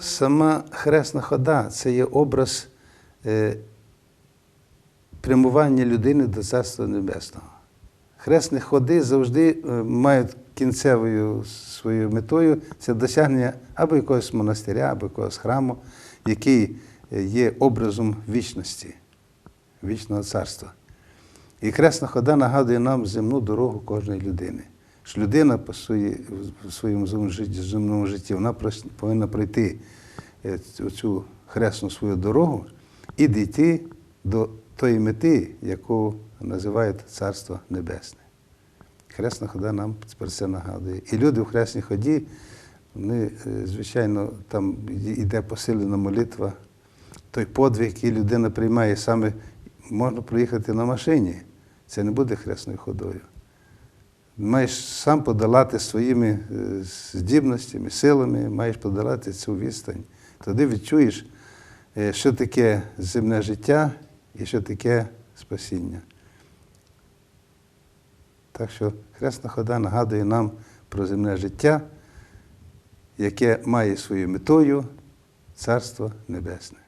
сама хресна хода це є образ е, прямування людини до Царства Небесного. Хресні ходи завжди е, мають кінцевою своєю метою це досягнення або якогось монастиря, або якогось храму, який е, є образом вічності, вічного царства. І хресна хода нагадує нам земну дорогу кожної людини. Що людина по своїй, в своєму земному житті- вона повинна пройти е, цю- хресну свою дорогу і дійти до тої мети, яку називають Царство Небесне. Хресна хода нам про це нагадує. І люди в хресній ході, вони, е, звичайно, там йде посилена молитва, той подвиг, який людина приймає, саме можна проїхати на машині. Це не буде хресною ходою. Маєш сам подолати своїми е, здібностями, силами, маєш подолати цю відстань. Тоді відчуєш, е, що таке земне життя і що таке спасіння. Так що хресна хода нагадує нам про земне життя, яке має своєю метою Царство Небесне.